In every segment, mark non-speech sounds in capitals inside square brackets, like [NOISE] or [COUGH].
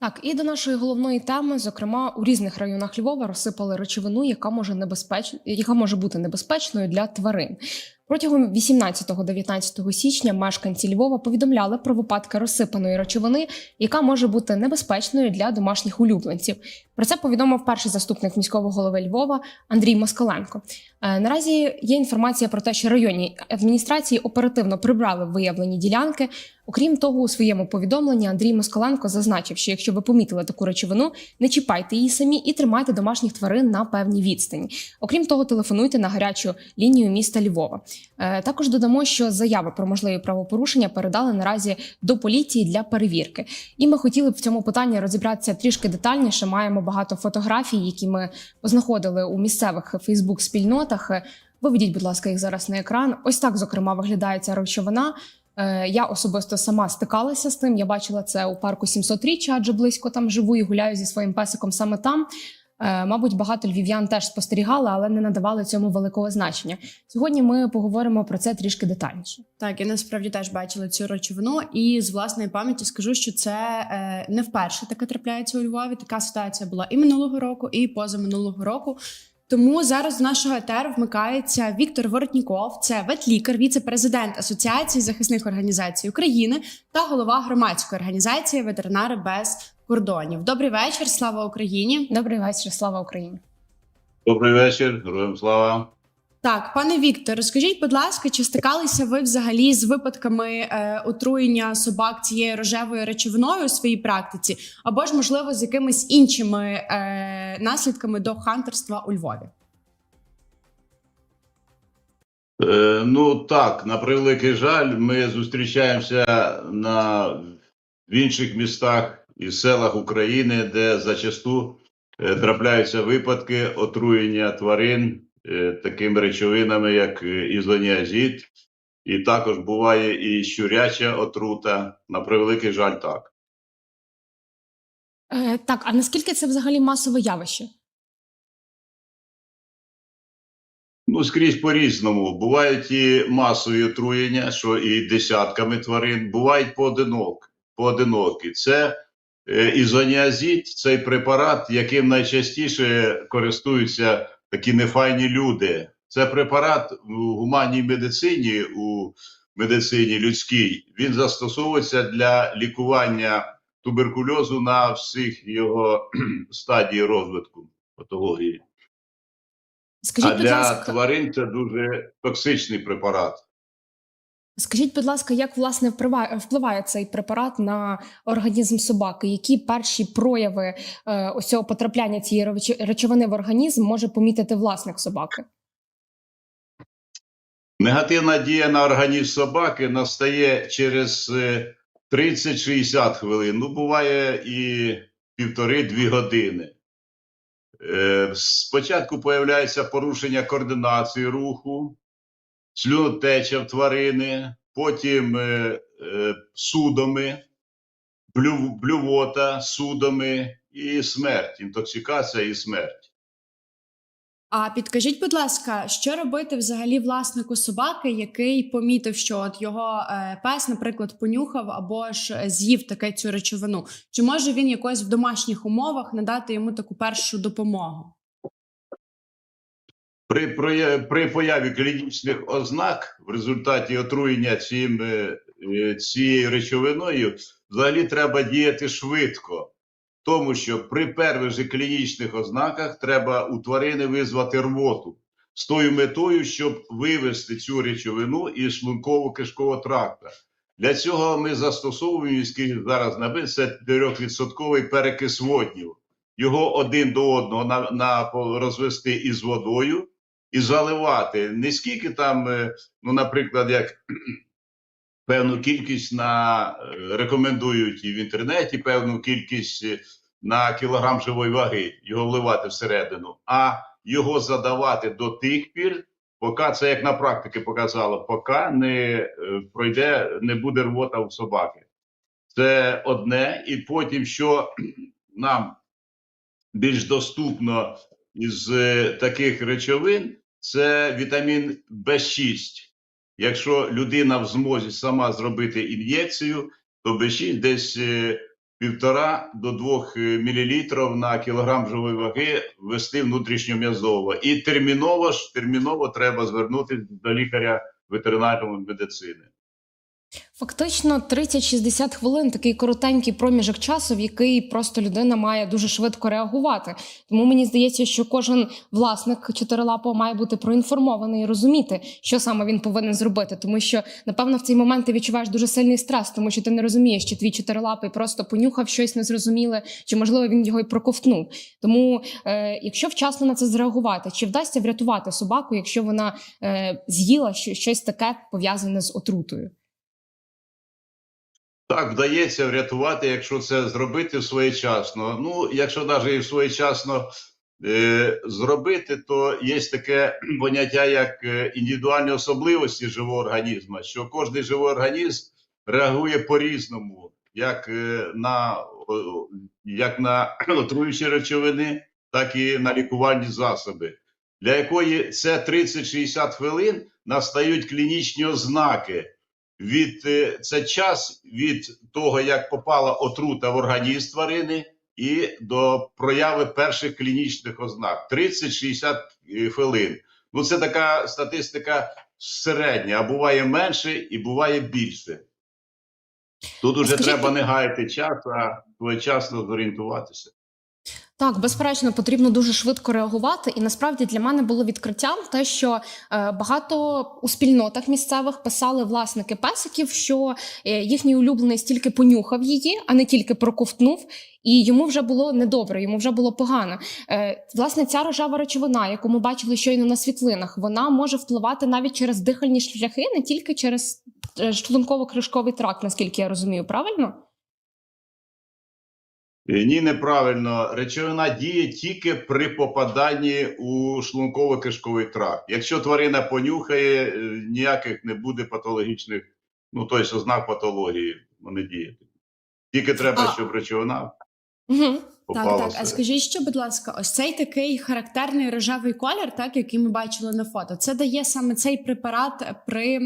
Так, і до нашої головної теми, зокрема, у різних районах Львова розсипали речовину, яка може небезпеч... яка може бути небезпечною для тварин. Протягом 18-19 січня мешканці Львова повідомляли про випадки розсипаної речовини, яка може бути небезпечною для домашніх улюбленців. Про це повідомив перший заступник міського голови Львова Андрій Москаленко. Е, Наразі є інформація про те, що районні адміністрації оперативно прибрали виявлені ділянки. Окрім того, у своєму повідомленні Андрій Москаленко зазначив, що якщо ви помітили таку речовину, не чіпайте її самі і тримайте домашніх тварин на певній відстані. Окрім того, телефонуйте на гарячу лінію міста Львова. Е, Також додамо, що заяви про можливі правопорушення передали наразі до поліції для перевірки. І ми хотіли б в цьому питанні розібратися трішки детальніше. Маємо багато фотографій, які ми познаходили у місцевих Фейсбук-спільнотах. Виведіть, будь ласка, їх зараз на екран. Ось так, зокрема, виглядає ця речовина. Е, Я особисто сама стикалася з тим. Я бачила це у парку 700-річчя, адже близько там живу і гуляю зі своїм песиком саме там. Е, Мабуть, багато львів'ян теж спостерігали, але не надавали цьому великого значення. Сьогодні ми поговоримо про це трішки детальніше. Так, я насправді теж бачила цю речовину, і з власної пам'яті скажу, що це е, не вперше таке трапляється у Львові. Така ситуація була і минулого року, і позаминулого року. Тому зараз до нашого етеру вмикається Віктор Воротніков, це ветлікар, віце-президент Асоціації захисних організацій України та голова громадської організації Ветеринари без кордонів. Добрий вечір, слава Україні! Добрий вечір, слава Україні. Добрий вечір, героям слава. Так, пане Віктор, розкажіть, будь ласка, чи стикалися ви взагалі з випадками е, отруєння собак цією рожевою речовиною у своїй практиці, або ж можливо з якимись іншими е, наслідками до хантерства у Львові? Е, ну так, на превеликий жаль, ми зустрічаємося на в інших містах і в селах України, де зачасту е, трапляються випадки отруєння тварин е, такими речовинами, як е, ізоніазід, і також буває і щуряча отрута. На превеликий жаль, так. Е, так, а наскільки це взагалі масове явище? Ну, скрізь по-різному. Бувають і масові отруєння, що і десятками тварин, бувають поодинок, поодинокі. Це ізоніазід, цей препарат, яким найчастіше користуються такі нефайні люди. Це препарат у гуманній медицині, у медицині людській. Він застосовується для лікування туберкульозу на всіх його [CLEARS THROAT] стадії розвитку патології. Скажіть, А будь для ласка, тварин це дуже токсичний препарат. Скажіть, будь ласка, як власне впливає, цей препарат на організм собаки? Які перші прояви е, ось потрапляння цієї речовини в організм може помітити власник собаки? Негативна дія на організм собаки настає через е, 30-60 хвилин. Ну, буває і півтори-дві години. Е, Спочатку появляється порушення координації руху, слюнотеча в тварини, потім е, е, судоми, блю, блювота, судоми і смерть, інтоксикація і смерть. А підкажіть, будь ласка, що робити взагалі власнику собаки, який помітив, що от його е, пес, наприклад, понюхав або ж з'їв таке цю речовину? Чи може він якось в домашніх умовах надати йому таку першу допомогу? При, при, появі клінічних ознак в результаті отруєння цим, е, цією речовиною взагалі треба діяти швидко. Тому що при перших же клінічних ознаках треба у тварини визвати рвоту з тою метою, щоб вивести цю речовину із шлунково-кишкового тракта. Для цього ми застосовуємо, скільки зараз це 4% перекис воднів. Його один до одного на, на, розвести із водою і заливати не скільки там, е, ну, наприклад, як [CLEARS THROAT] певну кількість на е, рекомендують і в інтернеті певну кількість е, на кілограм живої ваги, його вливати всередину, а його задавати до тих пір, поки це як на практиці показало, поки не пройде, не буде рвота у собаки. Це одне, і потім, що [CLEARS THROAT] нам більш доступно із таких речовин, це вітамін В6. Якщо людина в змозі сама зробити ін'єкцію, то В6 десь е, півтора до 2 мл на кілограм живої ваги ввести внутрішньом'язово. І терміново ж терміново треба звернутися до лікаря ветеринарної медицини. Фактично 30-60 хвилин такий коротенький проміжок часу, в який просто людина має дуже швидко реагувати. Тому мені здається, що кожен власник чотирилапого має бути проінформований і розуміти, що саме він повинен зробити. Тому що, напевно, в цей момент ти відчуваєш дуже сильний стрес, тому що ти не розумієш, чи твій чотирилапий просто понюхав щось незрозуміле, чи можливо він його й проковтнув. Тому, е, якщо вчасно на це зреагувати, чи вдасться врятувати собаку, якщо вона е, з'їла що- щось таке пов'язане з отрутою? Так, вдається врятувати, якщо це зробити своєчасно. Ну, якщо навіть і своєчасно е, зробити, то є таке [CLEARS THROAT] поняття, як е, індивідуальні особливості живого організму, що кожен живий організм реагує по-різному, як е, на, як на [CLEARS THROAT] отруючі речовини, так і на лікувальні засоби, для якої це 30-60 хвилин настають клінічні ознаки від е, це час від того, як попала отрута в організм тварини, і до прояви перших клінічних ознак 30-60 хвилин. Ну, це така статистика середня, а буває менше і буває більше. Тут уже Скажіть, треба не гаяти час, а своєчасно зорієнтуватися. Так, безперечно, потрібно дуже швидко реагувати. І насправді для мене було відкриттям те, що е, багато у спільнотах місцевих писали власники песиків, що е, їхній улюблений стільки понюхав її, а не тільки проковтнув. І йому вже було недобре, йому вже було погано. Е, власне, ця рожева речовина, яку ми бачили щойно на світлинах, вона може впливати навіть через дихальні шляхи, не тільки через е, шлунково-кришковий тракт, наскільки я розумію, правильно? Е, Ні, неправильно. Речовина діє тільки при попаданні у шлунково-кишковий тракт. Якщо тварина понюхає, е, ніяких не буде патологічних, ну тобто ознак патології вони діяти. Тільки треба, щоб речовина. Попала. Так, так. А скажіть, що, будь ласка, ось цей такий характерний рожевий колір, так який ми бачили на фото, це дає саме цей препарат при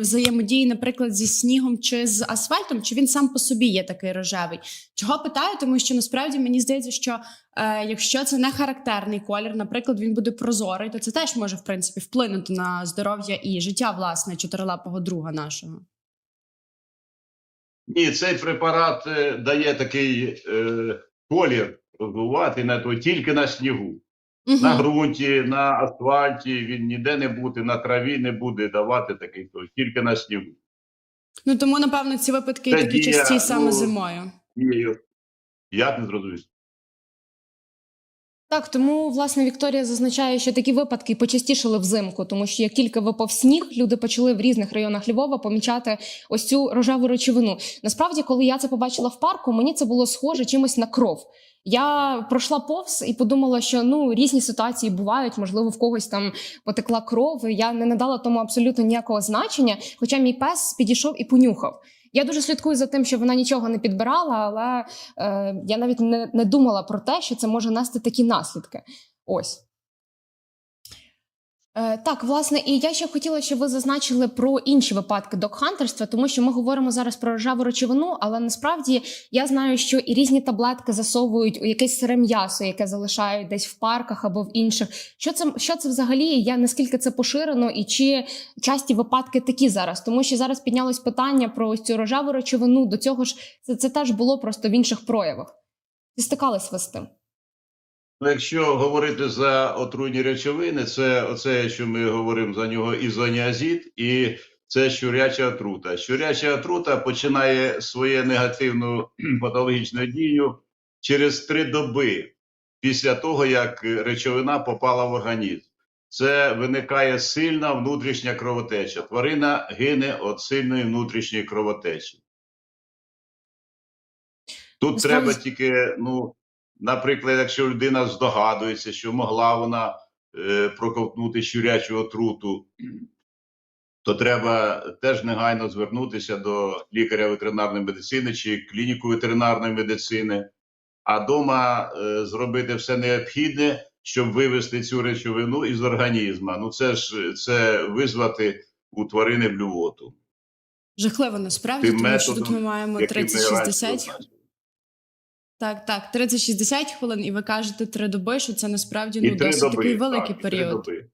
взаємодії, наприклад, зі снігом чи з асфальтом, чи він сам по собі є такий рожевий? Чого питаю? Тому що насправді мені здається, що е, якщо це не характерний колір, наприклад, він буде прозорий, то це теж може в принципі вплинути на здоров'я і життя власне чотирилапого друга нашого. Ні, цей препарат е, дає такий е, колір розвивати на то тільки на снігу. Угу. На ґрунті, на асфальті він ніде не буде, на траві не буде давати такий то, тільки на снігу. Ну тому напевно ці випадки Та такі дія, часті саме ну, зимою. Дія. як не зрозумів? Так, тому власне Вікторія зазначає, що такі випадки почастішали взимку, тому що як тільки випав сніг, люди почали в різних районах Львова помічати ось цю рожеву речовину. Насправді, коли я це побачила в парку, мені це було схоже чимось на кров. Я пройшла повз і подумала, що ну різні ситуації бувають, можливо, в когось там потекла кров. і Я не надала тому абсолютно ніякого значення. Хоча мій пес підійшов і понюхав. Я дуже слідкую за тим, що вона нічого не підбирала, але е, я навіть не, не думала про те, що це може нести такі наслідки. Ось. Е, так, власне, і я ще хотіла, щоб ви зазначили про інші випадки докхантерства, тому що ми говоримо зараз про рожеву речовину, але насправді я знаю, що і різні таблетки засовують у якесь сире м'ясо, яке залишають десь в парках або в інших. Що це, що це взагалі? Я наскільки це поширено, і чи часті випадки такі зараз? Тому що зараз піднялось питання про ось цю рожеву речовину. До цього ж це, це теж було просто в інших проявах. Чи стикались ви з тим? Ну, Якщо говорити за отруйні речовини, це оце, що ми говоримо за нього, ізоніазід, і це щуряча отрута. Щуряча отрута починає своє негативну патологічну дію через три доби після того, як речовина попала в організм. Це виникає сильна внутрішня кровотеча. Тварина гине від сильної внутрішньої кровотечі. Тут треба тільки, ну, наприклад, якщо людина здогадується, що могла вона е, проковтнути щурячу отруту, то треба теж негайно звернутися до лікаря ветеринарної медицини чи клініку ветеринарної медицини, а вдома е, зробити все необхідне, щоб вивести цю речовину із організму. Ну це ж це визвати у тварини блювоту. Жахливо насправді, Тим тому що тут ми маємо який ми 30-60. Так, так, 30-60 хвилин, і ви кажете три доби, що це насправді ну, досить доби. такий великий так, три період. доби.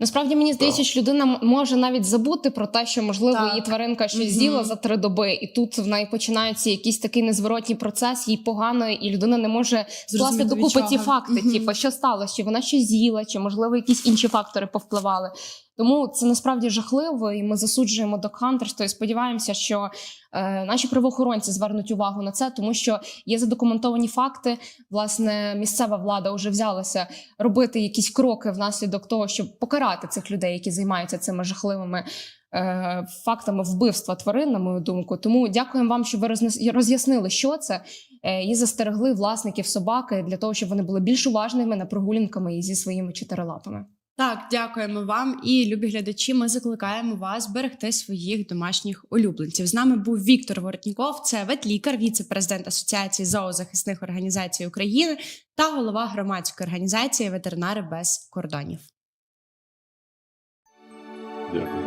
Насправді мені здається, що людина може навіть забути про те, що можливо Так. її тваринка щось з'їла за три доби, і тут в неї починається якийсь такий незворотній процес, їй погано, і людина не може скласти докупи ті чого. факти, Мгм. типу, що сталося, чи вона щось з'їла, чи можливо якісь інші фактори повпливали. Тому це насправді жахливо, і ми засуджуємо докхантерство і сподіваємося, що е, наші правоохоронці звернуть увагу на це, тому що є задокументовані факти. Власне, місцева влада вже взялася робити якісь кроки внаслідок того, щоб покарати цих людей, які займаються цими жахливими е, фактами вбивства тварин, на мою думку. Тому дякуємо вам, що ви роз'яснили, що це, е, і застерегли власників собаки для того, щоб вони були більш уважними на прогулянками зі своїми чотирилапами. Так, дякуємо вам і любі глядачі. Ми закликаємо вас берегти своїх домашніх улюбленців. З нами був Віктор Воротніков, це ветлікар, віце-президент Асоціації зоозахисних організацій України та голова громадської організації Ветеринари без кордонів. Дякую.